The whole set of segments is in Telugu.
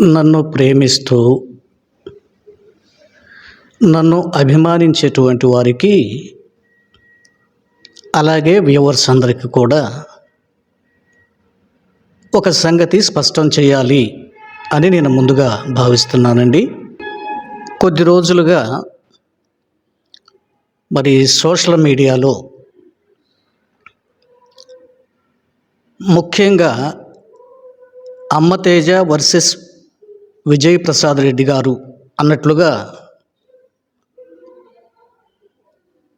నన్ను ప్రేమిస్తూ నన్ను అభిమానించేటువంటి వారికి అలాగే వ్యూవర్స్ అందరికీ కూడా ఒక సంగతి స్పష్టం చేయాలి అని నేను ముందుగా భావిస్తున్నానండి. కొద్ది రోజులుగా మరి సోషల్ మీడియాలో ముఖ్యంగా అమ్మతేజ వర్సెస్ విజయ్ ప్రసాద్ రెడ్డి గారు అన్నట్లుగా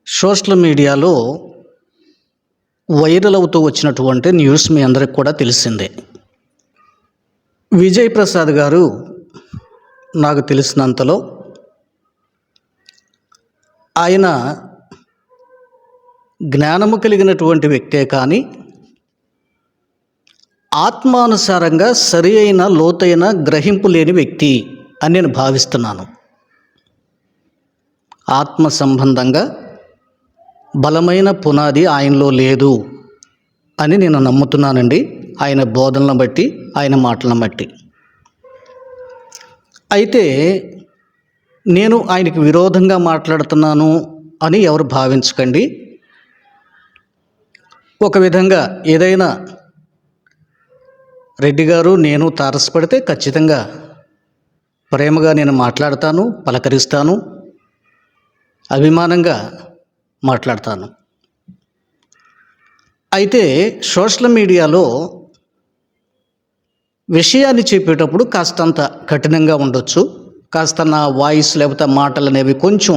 సోషల్ మీడియాలో వైరల్ అవుతూ వచ్చినటువంటి న్యూస్ మీ అందరికి కూడా తెలిసిందే. విజయ్ ప్రసాద్ గారు నాకు తెలిసినంతలో ఆయన జ్ఞానము కలిగినటువంటి వ్యక్తే కానీ ఆత్మానుసారంగా సరి అయిన లోతైన గ్రహింపు లేని వ్యక్తి అని నేను భావిస్తున్నాను. ఆత్మ సంబంధంగా బలమైన పునాది ఆయనలో లేదు అని నేను నమ్ముతున్నానండి. ఆయన బోధనలను బట్టి ఆయన మాటలను బట్టి. అయితే నేను ఆయనకి విరోధంగా మాట్లాడుతున్నాను అని ఎవరు భావించకండి. ఒక విధంగా ఏదైనా రెడ్డి గారు నేను తారసపడితే ఖచ్చితంగా ప్రేమగా నేను మాట్లాడతాను పలకరిస్తాను అభిమానంగా మాట్లాడతాను. అయితే సోషల్ మీడియాలో విషయాన్ని చెప్పేటప్పుడు కాస్తంత కఠినంగా ఉండొచ్చు. కాస్త నా వాయిస్ లేకపోతే మాటలు అనేవి కొంచెం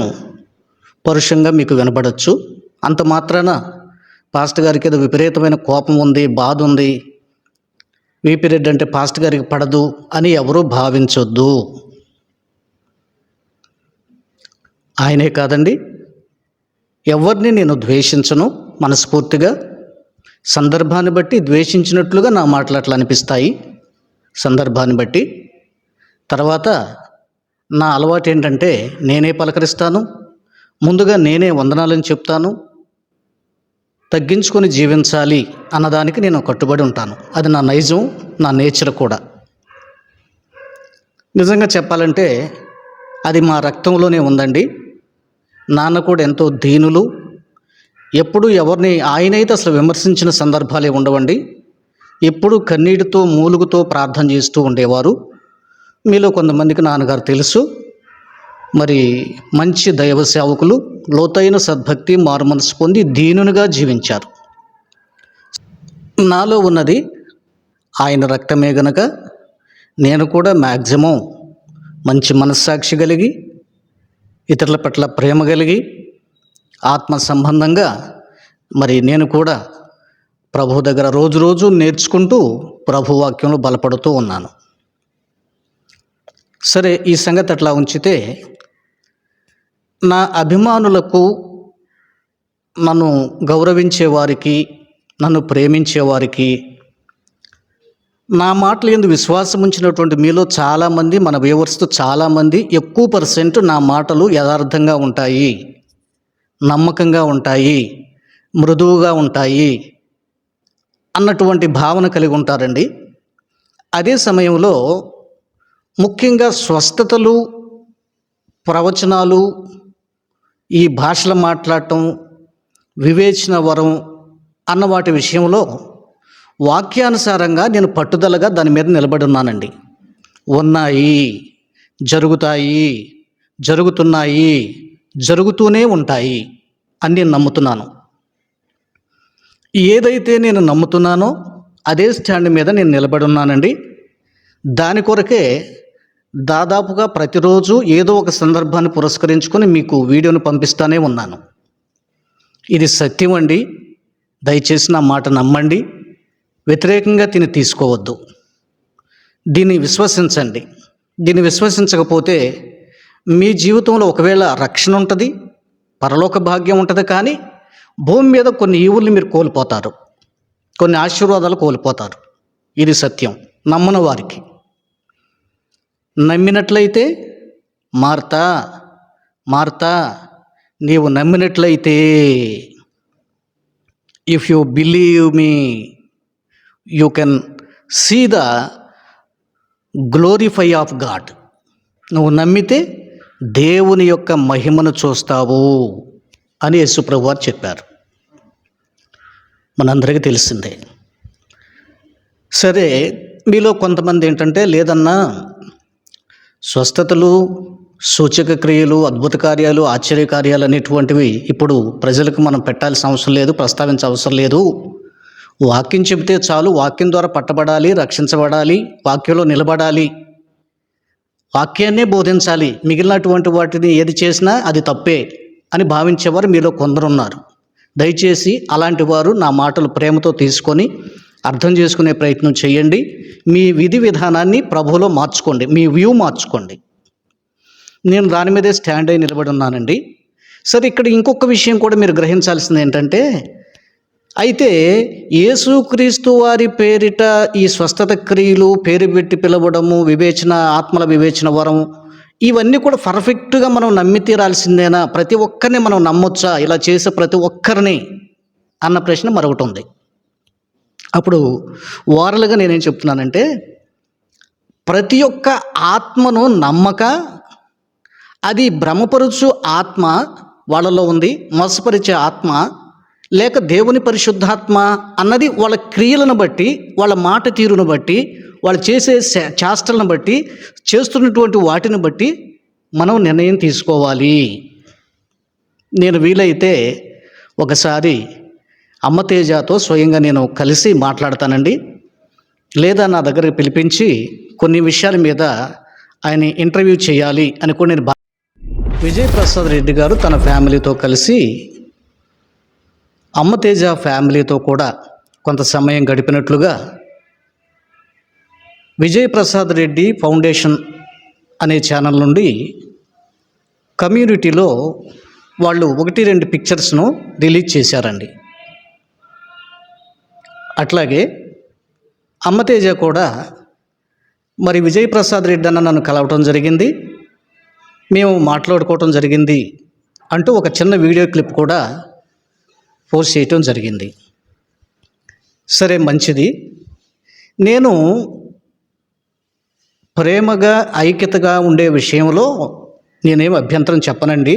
పరుషంగా మీకు వినపడచ్చు అంత మాత్రాన పాస్టర్ గారికి ఏదో విపరీతమైన కోపం ఉంది బాధ ఉంది. వీపీ రెడ్డి అంటే పాస్ట్ గారికి పడదు అని ఎవరూ భావించొద్దు. ఆయనే కాదండి. ఎవరిని నేను ద్వేషించను మనస్ఫూర్తిగా. సందర్భాన్ని బట్టి ద్వేషించినట్లుగా నా మాటలు అట్లా అనిపిస్తాయి. సందర్భాన్ని బట్టి. తర్వాత నా అలవాటు ఏంటంటే నేనే పలకరిస్తాను. ముందుగా నేనే వందనాలని చెప్తాను. తగ్గించుకొని జీవించాలి అన్నదానికి నేను కట్టుబడి ఉంటాను. అది నా నైజం నా నేచర్ కూడా. నిజంగా చెప్పాలంటే అది మా రక్తంలోనే ఉందండి. నాన్న కూడా ఎంతో దీనులు. ఎప్పుడు ఎవరిని ఆయనైతే అసలు విమర్శించిన సందర్భాలే ఉండవండి. ఎప్పుడు కన్నీటితో మూలుగుతో ప్రార్థన చేస్తూ ఉండేవారు. మీలో కొంతమందికి నాన్నగారు తెలుసు. మరి మంచి దైవ సేవకులు లోతైన సద్భక్తి మారుమనసు పొంది దీనునిగా జీవించారు. నాలో ఉన్నది ఆయన రక్తమే గనక నేను కూడా మ్యాక్సిమం మంచి మనస్సాక్షి కలిగి ఇతరుల పట్ల ప్రేమ కలిగి ఆత్మ సంబంధంగా మరి నేను కూడా ప్రభు దగ్గర రోజు రోజు నేర్చుకుంటూ ప్రభు వాక్యంలో బలపడుతూ ఉన్నాను. సరే ఈ సంగతి అట్లా ఉంచితే నా అభిమానులకు నన్ను గౌరవించే వారికి నన్ను ప్రేమించే వారికి నా మాటలు ఎందు విశ్వాసం ఉంచినటువంటి మీలో చాలామంది మన వ్యూవర్స్తో చాలామంది ఎక్కువ పర్సెంట్ నా మాటలు యథార్థంగా ఉంటాయి నమ్మకంగా ఉంటాయి మృదువుగా ఉంటాయి అన్నటువంటి భావన కలిగి ఉంటారండి. అదే సమయంలో ముఖ్యంగా స్వస్థతలు ప్రవచనాలు ఈ భాషలు మాట్లాడటం వివేచన వరం అన్న వాటి విషయంలో వాక్యానుసారంగా నేను పట్టుదలగా దాని మీద నిలబడి ఉన్నానండి. ఉన్నాయి జరుగుతాయి జరుగుతున్నాయి జరుగుతూనే ఉంటాయి అని నేను నమ్ముతున్నాను. ఏదైతే నేను నమ్ముతున్నానో అదే స్టాండ్ మీద నేను నిలబడి ఉన్నానండి. దాని కొరకే దాదాపుగా ప్రతిరోజు ఏదో ఒక సందర్భాన్ని పురస్కరించుకొని మీకు వీడియోను పంపిస్తూనే ఉన్నాను. ఇది సత్యం అండి. దయచేసి నా మాట నమ్మండి. వ్యతిరేకంగా తిని తీసుకోవద్దు. దీన్ని విశ్వసించండి. దీన్ని విశ్వసించకపోతే మీ జీవితంలో ఒకవేళ రక్షణ ఉంటుంది పరలోక భాగ్యం ఉంటుంది కానీ భూమి మీద కొన్ని ఈవుల్ని మీరు కోల్పోతారు. కొన్ని ఆశీర్వాదాలు కోల్పోతారు. ఇది సత్యం. నమ్మని వారికి. నమ్మినట్లయితే మార్తా మార్తా నీవు నమ్మినట్లయితే. If you believe me you can see the glorify of God నువ్వు నమ్మితే దేవుని యొక్క మహిమను చూస్తావు అని యేసుప్రభు వారు చెప్పారు. మనందరికీ తెలిసిందే. సరే మీలో కొంతమంది ఏంటంటే లేదన్నా స్వస్థతలు సూచక క్రియలు అద్భుత కార్యాలు ఆశ్చర్య కార్యాలు అనేటువంటివి ఇప్పుడు ప్రజలకు మనం పెట్టాల్సిన అవసరం లేదు ప్రస్తావించ అవసరం లేదు. వాక్యం చెబితే చాలు వాక్యం ద్వారా పట్టబడాలి రక్షించబడాలి వాక్యంలో నిలబడాలి. వాక్యాన్నే బోధించాలి. మిగిలినటువంటి వాటిని ఏది చేసినా అది తప్పే అని భావించేవారు మీలో కొందరున్నారు. దయచేసి అలాంటి వారు నా మాటలు ప్రేమతో తీసుకొని అర్థం చేసుకునే ప్రయత్నం చేయండి. మీ విధి విధానాన్ని ప్రభులో మార్చుకోండి. మీ వ్యూ మార్చుకోండి. నేను దాని మీదే స్టాండ్ అయి నిలబడి ఉన్నానండి. సరే ఇక్కడ ఇంకొక విషయం కూడా మీరు గ్రహించాల్సింది ఏంటంటే అయితే యేసుక్రీస్తు వారి పేరిట ఈ స్వస్థత క్రియలు పేరు పెట్టి పిలవడము వివేచన ఆత్మల వివేచన వరం ఇవన్నీ కూడా పర్ఫెక్ట్గా మనం నమ్మి తీరాల్సిందేనా? ప్రతి ఒక్కరిని మనం నమ్మొచ్చా? ఇలా చేసే ప్రతి ఒక్కరిని? అన్న ప్రశ్న మరొకటి ఉంది. అప్పుడు ఓరల్గా నేనేం చెప్తున్నానంటే ప్రతి ఒక్క ఆత్మను నమ్మక అది భ్రమపరుచు ఆత్మ వాళ్ళలో ఉంది మోసపరిచే ఆత్మ లేక దేవుని పరిశుద్ధాత్మ అన్నది వాళ్ళ క్రియలను బట్టి వాళ్ళ మాట తీరును బట్టి వాళ్ళు చేసే చేష్టలను బట్టి చేస్తున్నటువంటి వాటిని బట్టి మనం నిర్ణయం తీసుకోవాలి. నేను వీలైతే ఒకసారి అమ్మ తేజతో స్వయంగా నేను కలిసి మాట్లాడతానండి. లేదా నా దగ్గర పిలిపించి కొన్ని విషయాల మీద ఆయన ఇంటర్వ్యూ చేయాలి అని కూడా నేను భా- విజయ్ ప్రసాద్ రెడ్డి గారు తన ఫ్యామిలీతో కలిసి అమ్మ తేజ ఫ్యామిలీతో కూడా కొంత సమయం గడిపినట్లుగా విజయ్ ప్రసాద్ రెడ్డి ఫౌండేషన్ అనే ఛానల్ నుండి కమ్యూనిటీలో వాళ్ళు ఒకటి రెండు పిక్చర్స్ను రిలీజ్ చేశారండి. అట్లాగే అమ్మతేజ కూడా మరి విజయ్ ప్రసాద్ రెడ్డి అన్న నన్ను కలవటం జరిగింది. మేము మాట్లాడుకోవటం జరిగింది అంటూ ఒక చిన్న వీడియో క్లిప్ కూడా పోస్ట్ చేయటం జరిగింది. సరే మంచిది. నేను ప్రేమగా ఐక్యతగా ఉండే విషయంలో నేనేం అభ్యంతరం చెప్పనండి.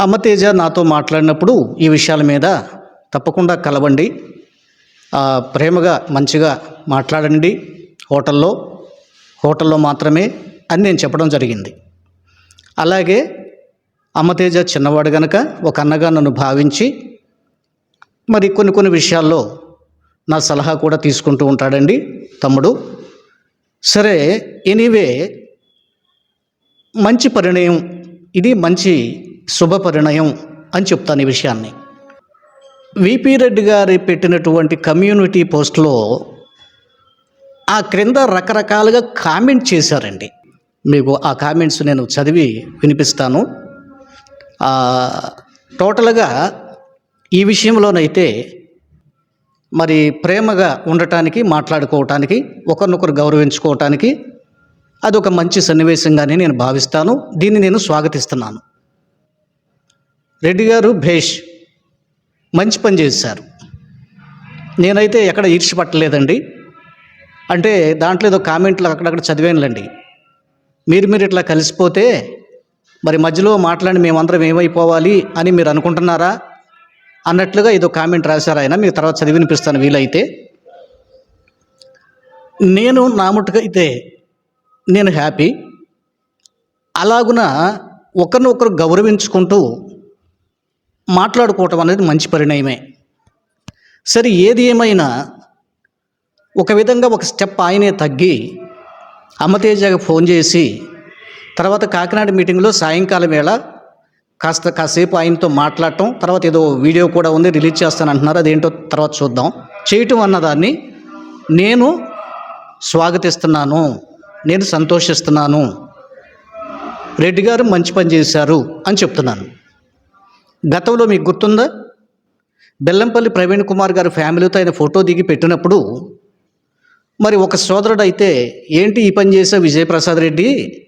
అమ్మతేజ నాతో మాట్లాడినప్పుడు ఈ విషయాల మీద తప్పకుండా కలవండి. ప్రేమగా మంచిగా మాట్లాడండి. హోటల్లో హోటల్లో మాత్రమే అని నేను చెప్పడం జరిగింది. అలాగే అమ్మతేజ చిన్నవాడు గనక ఒక అన్నగా నన్ను భావించి మరి కొన్ని కొన్ని విషయాల్లో నా సలహా కూడా తీసుకుంటూ ఉంటాడండి తమ్ముడు. సరే ఎనీవే మంచి పరిణయం ఇది మంచి శుభ పరిణయం అని చెప్తాను ఈ విషయాన్ని. విపి రెడ్డి గారి పెట్టినటువంటి కమ్యూనిటీ పోస్ట్లో ఆ క్రింద రకరకాలుగా కామెంట్ చేశారండి. మీకు ఆ కామెంట్స్ నేను చదివి వినిపిస్తాను. టోటల్గా ఈ విషయంలోనైతే మరి ప్రేమగా ఉండటానికి మాట్లాడుకోవటానికి ఒకరినొకరు గౌరవించుకోవటానికి అదొక మంచి సన్నివేశంగానే నేను భావిస్తాను. దీన్ని నేను స్వాగతిస్తున్నాను. రెడ్డి గారు భేష్ మంచి పని చేశారు. నేనైతే ఎక్కడ ఈర్ష్యపట్టలేదండి అంటే దాంట్లో ఏదో కామెంట్లు అక్కడక్కడ చదివానులేండి. మీరు మీరు ఇట్లా కలిసిపోతే మరి మధ్యలో మాట్లాడి మేమందరం ఏమైపోవాలి అని మీరు అనుకుంటున్నారా? అన్నట్లుగా ఏదో కామెంట్ రాశారు ఆయన. మీకు తర్వాత చదివి వినిపిస్తాను వీలైతే. నేను నా ముట్టుకైతే అయితే నేను హ్యాపీ. అలాగున ఒకరినొకరు గౌరవించుకుంటూ మాట్లాడుకోవటం అనేది మంచి పరిణయమే. సరే ఏది ఏమైనా ఒక విధంగా ఒక స్టెప్ ఆయనే తగ్గి అమ్మతేజకి ఫోన్ చేసి తర్వాత కాకినాడ మీటింగ్లో సాయంకాలం వేళ కాస్త కాసేపు ఆయనతో మాట్లాడటం తర్వాత ఏదో వీడియో కూడా ఉంది రిలీజ్ చేస్తాను అంటున్నారు అదేంటో తర్వాత చూద్దాం. చేయటం అన్నదాన్ని నేను స్వాగతిస్తున్నాను నేను సంతోషిస్తున్నాను రెడ్డి గారు మంచి పని చేశారు అని చెప్తున్నాను. గతంలో మీకు గుర్తుందా? బెల్లంపల్లి ప్రవీణ్ కుమార్ గారి ఫ్యామిలీతో ఆయన ఫోటో దిగి పెట్టినప్పుడు మరి ఒక సోదరుడు అయితే ఏంటి ఈ పని చేసా విజయప్రసాద్ రెడ్డి?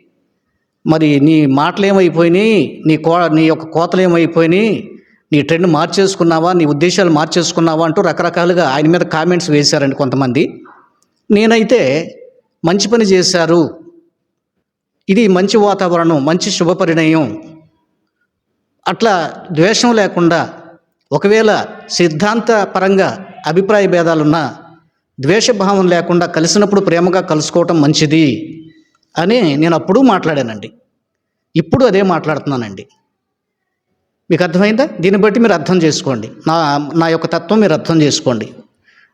మరి నీ మాటలు ఏమైపోయినాయి నీ కో నీ యొక్క కోతలు ఏమైపోయినాయి నీ ట్రెండ్ మార్చేసుకున్నావా? నీ ఉద్దేశాలు మార్చేసుకున్నావా? అంటూ రకరకాలుగా ఆయన మీద కామెంట్స్ వేశారండి కొంతమంది. నేనైతే మంచి పని చేశారు. ఇది మంచి వాతావరణం మంచి శుభపరిణయం. అట్లా ద్వేషం లేకుండా ఒకవేళ సిద్ధాంత పరంగా అభిప్రాయ భేదాలున్నా ద్వేషభావం లేకుండా కలిసినప్పుడు ప్రేమగా కలుసుకోవటం మంచిది అని నేను అప్పుడు మాట్లాడానండి. ఇప్పుడు అదే మాట్లాడుతున్నానండి. మీకు అర్థమైందా? దీన్ని బట్టి మీరు అర్థం చేసుకోండి. నా నా యొక్క తత్వం మీరు అర్థం చేసుకోండి.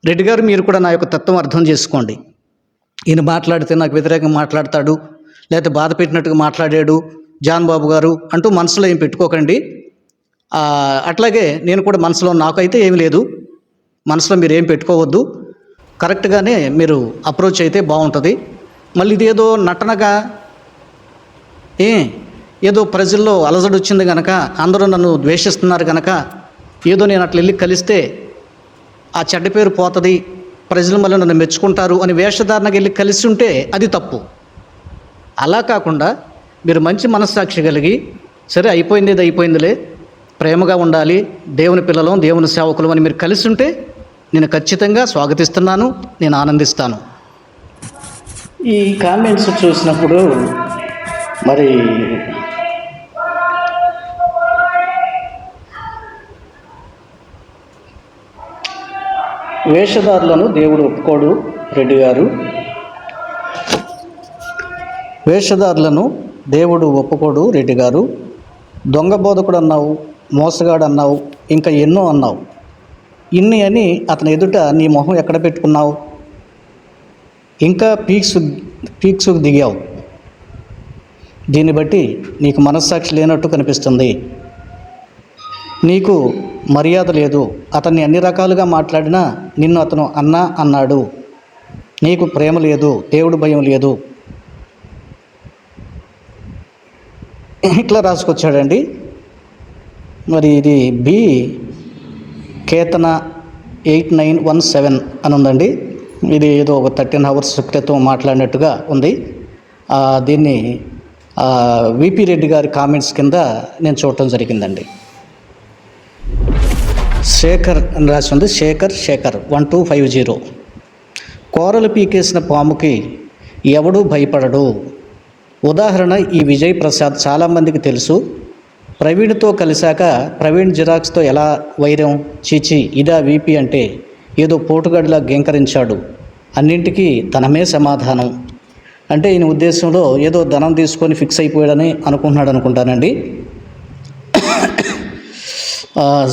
రెడ్డి గారు మీరు కూడా నా యొక్క తత్వం అర్థం చేసుకోండి. ఈయన మాట్లాడితే నాకు వ్యతిరేకంగా మాట్లాడతాడు లేకపోతే బాధ పెట్టినట్టుగా మాట్లాడాడు జాన్ బాబు గారు అంటూ మనసులో ఏం పెట్టుకోకండి. అట్లాగే నేను కూడా మనసులో నాకైతే ఏమీ లేదు. మనసులో మీరు ఏం పెట్టుకోవద్దు. కరెక్ట్గానే మీరు అప్రోచ్ అయితే బాగుంటుంది. మళ్ళీ ఇదేదో నటనగా ఏ ఏదో ప్రజల్లో అలజడి వచ్చింది కనుక అందరూ నన్ను ద్వేషిస్తున్నారు కనుక ఏదో నేను అట్లా వెళ్ళి కలిస్తే ఆ చెడ్డ పేరు పోతుంది. ప్రజలు మళ్ళీ నన్ను మెచ్చుకుంటారు అని వేషధారణకి వెళ్ళి కలిసి ఉంటే అది తప్పు. అలా కాకుండా మీరు మంచి మనస్సాక్షి కలిగి సరే అయిపోయింది ఇది అయిపోయిందిలే ప్రేమగా ఉండాలి దేవుని పిల్లలం దేవుని సేవకులం అని మీరు కలిసి ఉంటే నేను ఖచ్చితంగా స్వాగతిస్తున్నాను నేను ఆనందిస్తాను. ఈ కామెంట్స్ చూసినప్పుడు మరి వేషధారులను దేవుడు ఒప్పుకోడు రెడ్డి గారు. వేషధారులను దేవుడు ఒప్పుకోడు రెడ్డి గారు. దొంగ బోధకుడు అన్నావు మోసగాడు అన్నావు ఇంకా ఎన్నో అన్నావు. ఇన్ని అని అతని ఎదుట నీ మొహం ఎక్కడ పెట్టుకున్నావు? ఇంకా పీక్స్ పీక్స్కు దిగావు. దీన్ని బట్టి నీకు మనస్సాక్షి లేనట్టు కనిపిస్తుంది. నీకు మర్యాద లేదు. అతన్ని అన్ని రకాలుగా మాట్లాడినా నిన్ను అతను అన్నా అన్నాడు. నీకు ప్రేమ లేదు దేవుడు భయం లేదు. ఇట్లా రాసుకొచ్చాడండి. మరి ఇది బి కేతన ఎయిట్ నైన్ వన్ సెవెన్ అని ఉందండి. ఇది ఏదో ఒక థర్టీన్ అవర్స్ క్రితం మాట్లాడినట్టుగా ఉంది. దీన్ని విపి రెడ్డి గారి కామెంట్స్ కింద నేను చూడటం జరిగిందండి. శేఖర్ అని రాసి ఉంది. Shekhar Shekhar one two five zero. కోరలు పీకేసిన పాముకి ఎవడూ భయపడడు. ఉదాహరణ ఈ విజయ్ ప్రసాద్ చాలామందికి తెలుసు. ప్రవీణ్తో కలిశాక ప్రవీణ్ జిరాక్స్తో ఎలా వైరం చీచి ఇదా వీపీ అంటే ఏదో పోటుగాడిలా గెంకరించాడు అన్నింటికీ ధనమే సమాధానం. అంటే ఈయన ఉద్దేశంలో ఏదో ధనం తీసుకొని ఫిక్స్ అయిపోయాడని అనుకుంటున్నాడు అనుకుంటానండి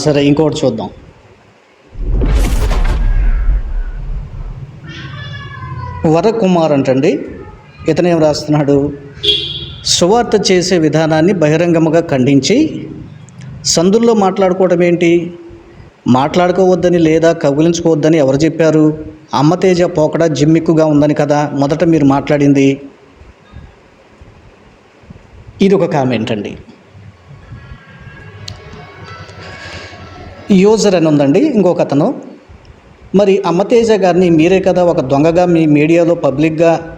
సరే ఇంకోటి చూద్దాం. వరకుమార్ అంటండి. ఇతనేం రాస్తున్నాడు? సువార్త చేసే విధానాన్ని బహిరంగముగా ఖండించి సందుల్లో మాట్లాడుకోవడం ఏంటి? మాట్లాడుకోవద్దని లేదా కౌగిలించుకోవద్దని ఎవరు చెప్పారు? అమ్మతేజ పోకడ జిమ్మిక్కుగా ఉందని కదా మొదట మీరు మాట్లాడింది. ఇది ఒక కామెంట్ అండి. యూజర్ అని ఉందండి ఇంకొక అతను. మరి అమ్మతేజ గారిని మీరే కదా ఒక దొంగగా మీ మీడియాలో పబ్లిక్గా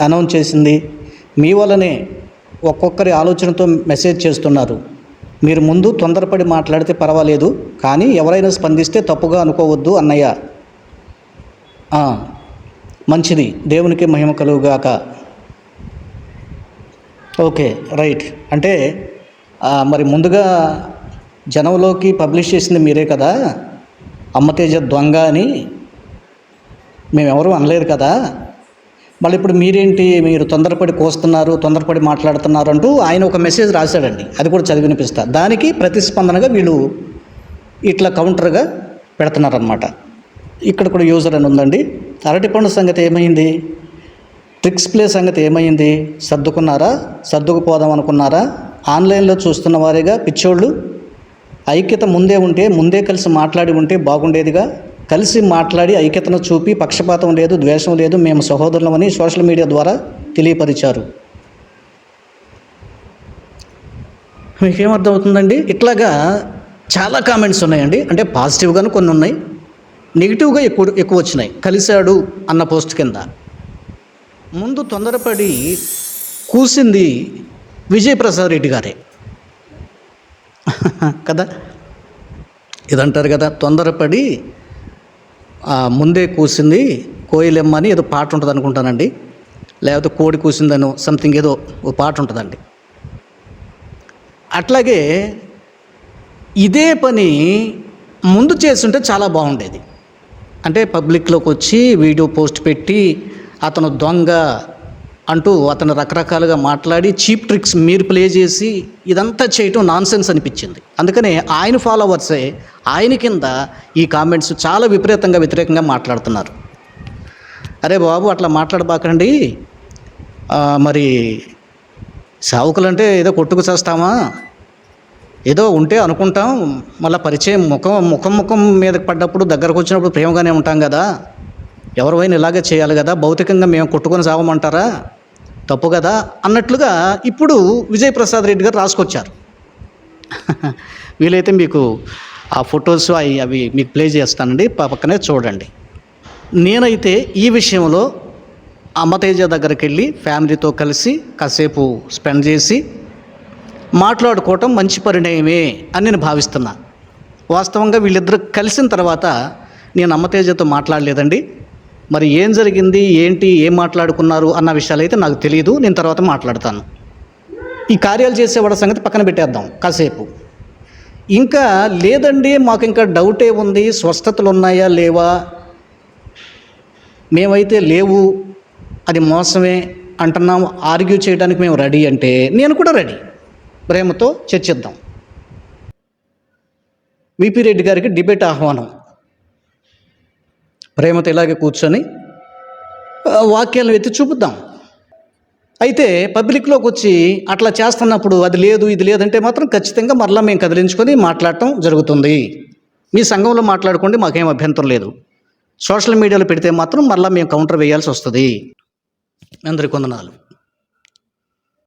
అనౌన్స్ చేసింది. మీ వల్లనే ఒక్కొక్కరి ఆలోచనతో మెసేజ్ చేస్తున్నారు. మీరు ముందు తొందరపడి మాట్లాడితే పర్వాలేదు కానీ ఎవరైనా స్పందిస్తే తప్పుగా అనుకోవద్దు అన్నయ్య. మంచిది. దేవునికి మహిమ కలుగుగాక. Okay right. అంటే మరి ముందుగా జనంలోకి పబ్లిష్ చేసింది మీరే కదా? అమ్మతేజ దొంగ అని మేమెవరూ అనలేదు కదా? మళ్ళీ ఇప్పుడు మీరేంటి? మీరు తొందరపడి కోస్తున్నారు తొందరపడి మాట్లాడుతున్నారు అంటూ ఆయన ఒక మెసేజ్ రాశాడండి. అది కూడా చదివి వినిపిస్తా. దానికి ప్రతిస్పందనగా వీళ్ళు ఇట్లా కౌంటర్గా పెడుతున్నారనమాట ఇక్కడ కూడా యూజర్ అని ఉందండి. అరటిపండు సంగతి ఏమైంది? ట్రిక్స్ ప్లే సంగతి ఏమైంది? సర్దుకున్నారా? సర్దుకుపోదాం అనుకున్నారా? ఆన్లైన్లో చూస్తున్న వారేగా పిచ్చోళ్ళు? ఐక్యత ముందే ఉంటే ముందే కలిసి మాట్లాడి ఉంటే బాగుండేదిగా? కలిసి మాట్లాడి ఐక్యతను చూపి పక్షపాతం లేదు ద్వేషం లేదు మేము సహోదరులమని సోషల్ మీడియా ద్వారా తెలియపరిచారు. మీకేమర్థమవుతుందండి? ఇట్లాగా చాలా కామెంట్స్ ఉన్నాయండి. అంటే పాజిటివ్గాను కొన్ని ఉన్నాయి నెగిటివ్గా ఎక్కువ ఎక్కువ వచ్చినాయి. కలిశాడు అన్న పోస్ట్ కింద. ముందు తొందరపడి కూసింది విజయప్రసాద్ రెడ్డి గారే. కదా? ఇదంటారు కదా తొందరపడి ముందే కూసింది కోయిలెమ్మ అని ఏదో పాట ఉంటుంది అనుకుంటానండి. లేకపోతే కోడి కూసిందనో సంథింగ్ ఏదో ఓ పాట ఉంటుందండి. అట్లాగే ఇదే పని ముందు చేస్తుంటే చాలా బాగుండేది. అంటే పబ్లిక్లోకి వచ్చి వీడియో పోస్ట్ పెట్టి అతను దొంగ అంటూ అతను రకరకాలుగా మాట్లాడి చీప్ ట్రిక్స్ మీరు ప్లే చేసి ఇదంతా చేయటం నాన్ సెన్స్ అనిపించింది. అందుకనే ఆయన ఫాలోవర్సే ఆయన కింద ఈ కామెంట్స్ చాలా విపరీతంగా వ్యతిరేకంగా మాట్లాడుతున్నారు. అరే బాబు అట్లా మాట్లాడబాకండి. మరి సావుకులంటే ఏదో కొట్టుకు చేస్తామా? ఏదో ఉంటే అనుకుంటాం. మళ్ళీ పరిచయం ముఖం ముఖం ముఖం మీదకి పడ్డప్పుడు దగ్గరకు వచ్చినప్పుడు ప్రేమగానే ఉంటాం కదా. ఎవరివైనా ఇలాగే చేయాలి కదా భౌతికంగా మేము కొట్టుకొని సాగమంటారా? తప్పు కదా? అన్నట్లుగా ఇప్పుడు విజయ్ ప్రసాద్ రెడ్డి గారు రాసుకొచ్చారు. వీలైతే మీకు ఆ ఫొటోస్ అవి అవి మీకు ప్లే చేస్తానండి పక్కనే చూడండి. నేనైతే ఈ విషయంలో అమ్మతేజ దగ్గరికి వెళ్ళి ఫ్యామిలీతో కలిసి కాసేపు స్పెండ్ చేసి మాట్లాడుకోవటం మంచి పరిణయమే అని నేను భావిస్తున్నా. వాస్తవంగా వీళ్ళిద్దరు కలిసిన తర్వాత నేను అమ్మతేజతో మాట్లాడలేదండి. మరి ఏం జరిగింది ఏంటి ఏం మాట్లాడుకున్నారు అన్న విషయాలు అయితే నాకు తెలియదు నేను తర్వాత మాట్లాడతాను. ఈ కార్యాలు చేసేవాడ సంగతి పక్కన పెట్టేద్దాం కాసేపు. ఇంకా లేదండి మాకు ఇంకా డౌటే ఉంది స్వస్థతలు ఉన్నాయా లేవా? మేమైతే లేవు అది మోసమే అంటున్నాం ఆర్గ్యూ చేయడానికి మేము రెడీ అంటే నేను కూడా రెడీ. ప్రేమతో చర్చిద్దాం. విపి రెడ్డి గారికి డిబేట్ ఆహ్వానం. ప్రేమతో ఇలాగే కూర్చొని వాక్యాలను ఎత్తి చూపుద్దాం. అయితే పబ్లిక్లోకి వచ్చి అట్లా చేస్తున్నప్పుడు అది లేదు ఇది లేదంటే మాత్రం ఖచ్చితంగా మరలా మేము కదిలించుకొని మాట్లాడటం జరుగుతుంది. మీ సంఘంలో మాట్లాడుకోండి మాకేం అభ్యంతరం లేదు. సోషల్ మీడియాలో పెడితే మాత్రం మరలా మేము కౌంటర్ వేయాల్సి వస్తుంది. అందరికి వందనాలు.